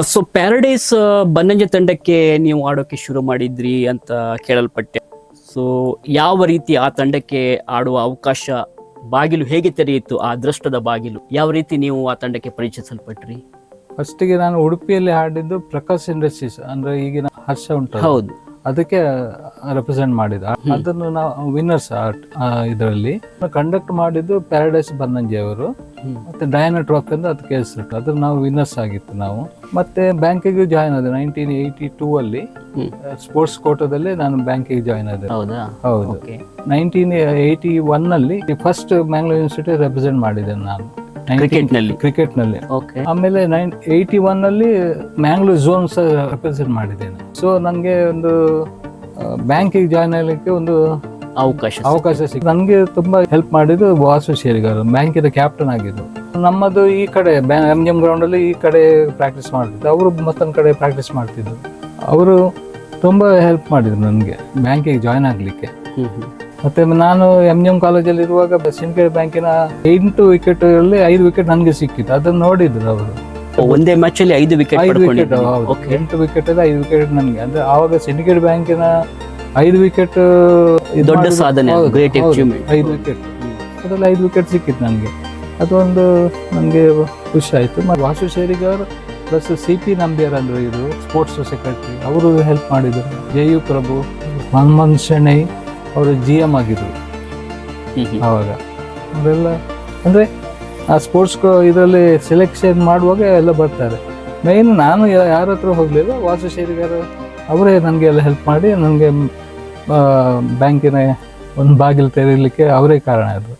So paradise Bannanje ತಂಡಕ್ಕೆ ನೀವು ಆಡೋಕೆ ಶುರು ಮಾಡಿದ್ರಿ ಅಂತ ಕೇಳಲ್ಪಟ್ಟೆ. ಸೊ ಯಾವ ರೀತಿ ಆ ತಂಡಕ್ಕೆ ಆಡುವ ಅವಕಾಶ ಬಾಗಿಲು ಹೇಗೆ ತೆರೆಯಿತು ಆ ಅದೃಷ್ಟದ ಬಾಗಿಲು ಯಾವ ರೀತಿ ನೀವು ಆ ತಂಡಕ್ಕೆ ಪರಿಚಯಿಸಲ್ಪಟ್ರಿ? ಫಸ್ಟಿಗೆ ನಾನು ಉಡುಪಿಯಲ್ಲಿ ಹಾಡಿದ್ದು ಪ್ರಕಾಶ್ ಇಂಡಸ್ಟ್ರೀಸ್ ಅಂದ್ರೆ ಈಗಿನ ಹರ್ಷ ಉಂಟು ಹೌದು. ಅದಕ್ಕೆ ರೆಪ್ರೆಸೆಂಟ್ ಮಾಡಿದ. ಅದನ್ನು ನಾವು ವಿನ್ನರ್ಸ್ ಇದರಲ್ಲಿ. ಕಂಡಕ್ಟ್ ಮಾಡಿದ್ದು ಪ್ಯಾರಡೈಸ್ ಬನ್ನಂಜಿ ಅವರು. ಮತ್ತೆ ಡಯಾನ ಟ್ರಾಕ್ ಅಂತ ಅದಕ್ಕೆ ಹೆಸರಿಟ್ಟು ಅದ್ರ ನಾವು ವಿನ್ನರ್ಸ್ ಆಗಿತ್ತು ನಾವು. ಮತ್ತೆ ಬ್ಯಾಂಕಿಗೆ ಜಾಯ್ನ್ ಆದೆ ನೈನ್ಟೀನ್ ಏಯ್ಟಿ ಟೂ ಅಲ್ಲಿ ಸ್ಪೋರ್ಟ್ಸ್ ಕೋಟದಲ್ಲಿ ನಾನು ಬ್ಯಾಂಕಿಗೆ ಜಾಯ್ನ್ ಆದೆ. ಹೌದಾ? ನೈನ್ಟೀನ್ ಏಯ್ಟಿ ಒನ್ ಅಲ್ಲಿ ಫಸ್ಟ್ ಮ್ಯಾಂಗ್ಳೂರ್ ಯೂನಿವರ್ಸಿಟಿ ರೆಪ್ರೆಸೆಂಟ್ ಮಾಡಿದ್ದೇನೆ ನಾನು. ಕ್ರಿಕೆಟ್ನಲ್ಲಿ? ಕ್ರಿಕೆಟ್ನಲ್ಲಿ. ಓಕೆ. ಆಮೇಲೆ ನೈನ್ ಏಯ್ಟಿ ಒನ್ ಅಲ್ಲಿ ಮ್ಯಾಂಗ್ಳೂರ್ ಝೋನ್ ಸಹ ರೆಪ್ರೆಸೆಂಟ್ ಮಾಡಿದ್ದೇನೆ ಸೊ ನನಗೆ ಒಂದು ಬ್ಯಾಂಕಿಗೆ ಜಾಯ್ನ್ ಆಗಲಿಕ್ಕೆ ಒಂದು ಅವಕಾಶ ಅವಕಾಶ ಸಿಕ್ ನನಗೆ ತುಂಬ ಹೆಲ್ಪ್ ಮಾಡಿದ್ದು ವಾಸು ಶೇರಿಗಾರು ಬ್ಯಾಂಕಿನ ಕ್ಯಾಪ್ಟನ್ ಆಗಿದ್ದು. ನಮ್ಮದು ಈ ಕಡೆ ಎಂ ಜಿ ಎಂ ಗ್ರೌಂಡಲ್ಲಿ ಈ ಕಡೆ ಪ್ರಾಕ್ಟೀಸ್ ಮಾಡ್ತಿದ್ದೆ. ಅವರು ಮತ್ತೊಂದು ಕಡೆ ಪ್ರಾಕ್ಟೀಸ್ ಮಾಡ್ತಿದ್ರು. ಅವರು ತುಂಬ ಹೆಲ್ಪ್ ಮಾಡಿದ್ರು ನನಗೆ ಬ್ಯಾಂಕಿಗೆ ಜಾಯ್ನ್ ಆಗಲಿಕ್ಕೆ. ಮತ್ತು ನಾನು ಎಂ ಎಂ ಕಾಲೇಜಲ್ಲಿ ಇರುವಾಗ ಸಿಂಡಿಕೇಟ್ ಬ್ಯಾಂಕಿನ ಎಂಟು ವಿಕೆಟ್ ಅಲ್ಲಿ ಐದು ವಿಕೆಟ್ ನನಗೆ ಸಿಕ್ಕಿತ್ತು. ಅದನ್ನು ನೋಡಿದ್ರು ಅವರು. ಒಂದೇ ಮ್ಯಾಚ್ ಅಲ್ಲಿ ಐದು ವಿಕೆಟ್ ಐದು ವಿಕೆಟ್ ಎಂಟು ವಿಕೆಟ್ ಇದೆ ಐದು ವಿಕೆಟ್ ನನಗೆ. ಅಂದ್ರೆ ಆವಾಗ ಸಿಂಡಿಕೇಟ್ ಬ್ಯಾಂಕಿನ ಐದು ವಿಕೆಟ್ ದೊಡ್ಡ ಸಾಧನೆ, ಗ್ರೇಟ್ ಅಚೀವ್ಮೆಂಟ್ ಐದು ವಿಕೆಟ್ ಅದರಲ್ಲಿ ಐದು ವಿಕೆಟ್ ಸಿಕ್ಕಿತ್ತು ನನಗೆ. ಅದೊಂದು ನನಗೆ ಖುಷಿ ಆಯಿತು. ಮತ್ತು Vasu Sherigar plus C P Nambiar ಅಂದ್ರೆ ಇದು ಸ್ಪೋರ್ಟ್ಸ್ ಸೆಕ್ರೆಟರಿ ಅವರು ಹೆಲ್ಪ್ ಮಾಡಿದರು. ಜೆ ಯು ಪ್ರಭು ಮನ್ಮೋಹನ್ ಶೆಣೈ ಅವರು ಜಿ ಎಂ ಹ್ಮ್. ಆವಾಗ. ಅವರೆಲ್ಲ ಅಂದರೆ ಆ ಸ್ಪೋರ್ಟ್ಸ್ ಇದರಲ್ಲಿ ಸೆಲೆಕ್ಷನ್ ಮಾಡುವಾಗ ಎಲ್ಲ ಬರ್ತಾರೆ. ಮೇಯ್ನ್ ನಾನು ಯಾರ ಹತ್ರ ಹೋಗಲಿಲ್ಲ ವಾಸು ಶೇರಿಗಾರ ಅವರೇ ನನಗೆ ಎಲ್ಲ ಹೆಲ್ಪ್ ಮಾಡಿ ನನಗೆ ಬ್ಯಾಂಕಿನ ಒಂದು ಬಾಗಿಲು ತೆರೀಲಿಕ್ಕೆ ಅವರೇ ಕಾರಣ ಆದರು.